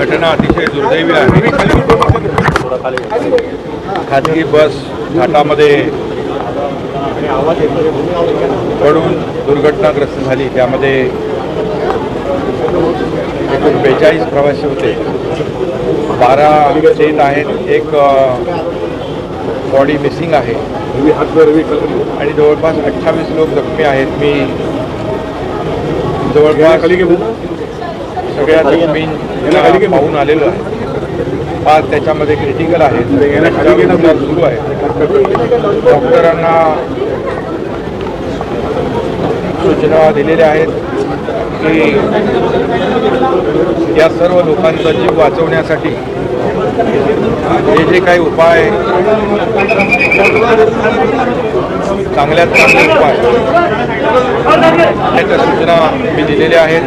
घटना अतिशय दुर्दैवी आहे. खाजगी बस घाटामध्ये पडून दुर्घटनाग्रस्त झाली. त्यामध्ये एकूण बेचाळीस प्रवासी होते. बारा सेट आहेत. एक बॉडी मिसिंग आहे. आणि जवळपास अठ्ठावीस लोक जखमी आहेत. मी जवळपास सगळ्या जखमींना पाहून आलेलो आहे. पाच त्याच्यामध्ये क्रिटिकल उपचार सुरू आहे. डॉक्टरांना सूचना दिलेल्या आहेत की या सर्व लोकांचा जीव वाचवण्यासाठी जे जे काही उपाय चांगल्यात चांगले उपाय त्याच्या सूचना मी दिलेल्या आहेत.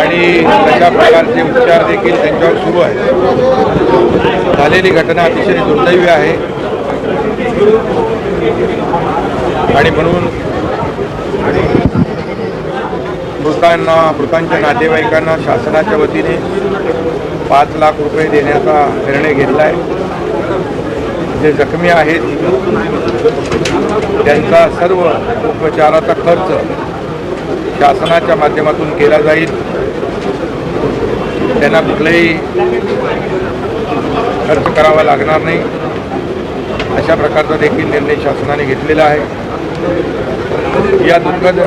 आणि तशा प्रकारचे उपचार देखील त्यांच्यावर सुरू आहेत. झालेली घटना अतिशय दुर्दैवी आहे. आणि म्हणून मृतांना मृतांच्या नातेवाईकांना शासनाच्या वतीने पाच लाख रुपये देण्याचा निर्णय घेतला आहे जे जखमी आहेत त्यांचा सर्व उपचाराचा खर्च शासनाच्या माध्यमातून केला जाईल. त्यांना कुठलाही खर्च करावा लागणार नाही. अशा प्रकारचा देखील निर्णय शासनाने घेतलेला आहे. या दुर्गद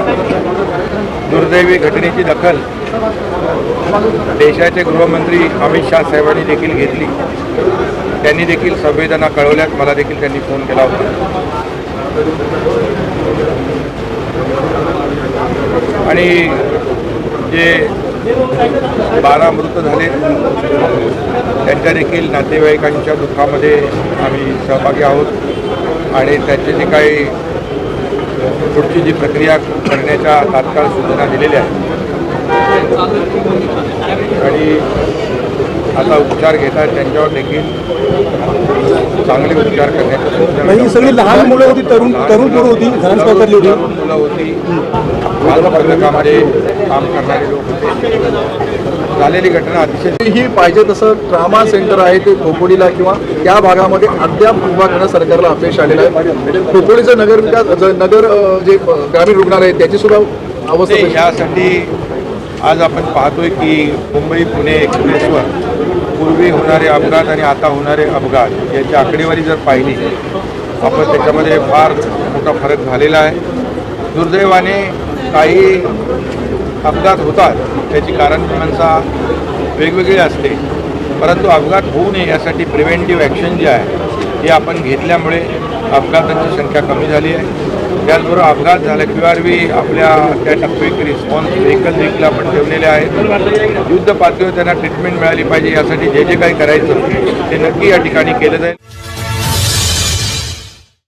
दुर्दैवी घटनेची दखल देशाचे गृहमंत्री अमित शाह साहेबांनी देखील घेतली. त्यांनी देखील संवेदना कळवल्यात. मला देखील त्यांनी फोन केला होता आणि जे बारा मृत झाले. त्यांच्या देखील नातेवाईकांच्या दुःखामध्ये आम्ही सहभागी आहोत. आणि त्याचे जे काही पुढची जी प्रक्रिया करण्याच्या तात्काळ सूचना दिलेल्या आहेत. आणि आता उपचार घेतात त्यांच्यावर देखील चांगले उपचार ही सगळी लहान मुलं होती तरुण तरुण पोरं होती मुलं होती. बालपत्रकामध्ये काम करणारे लोक होते. झालेली घटना अतिशय ही पाहिजे तसं ट्रामा सेंटर आहे ते खोपोडीला किंवा त्या भागामध्ये अद्याप उभा करणं सरकारला अपयश आलेलं आहे. खोपोडीचं नगर विकास ज- नगर जे ग्रामीण रुग्णालय आहे त्याची सुद्धा अवस्था यासाठी आज आपण पाहतोय की मुंबई पुणे एक्सप्रेसवर पूर्वी होणारे अपघात आणि आता होणारे अपघात याची आकडेवारी जर पाहिली आपण त्याच्यामध्ये फार मोठा फरक झालेला आहे. दुर्दैवाने काही अपघात होतात त्याची कारणमीमांसा वेगवेगळी असते. परंतु अपघात होऊ नये यासाठी प्रिव्हेंटिव्ह ॲक्शन जे आहे हे आपण घेतल्यामुळे अपघातांची संख्या कमी झाली आहे. त्याचबरोबर अपघात झाला. आर बी आपल्या त्या टप्प्यात रिस्पॉन्स व्हेकल देखील आपण ठेवलेले आहेत. युद्ध पातळीवर त्यांना ट्रीटमेंट मिळाली पाहिजे यासाठी जे जे काही करायचं ते नक्की या ठिकाणी केलं जाईल.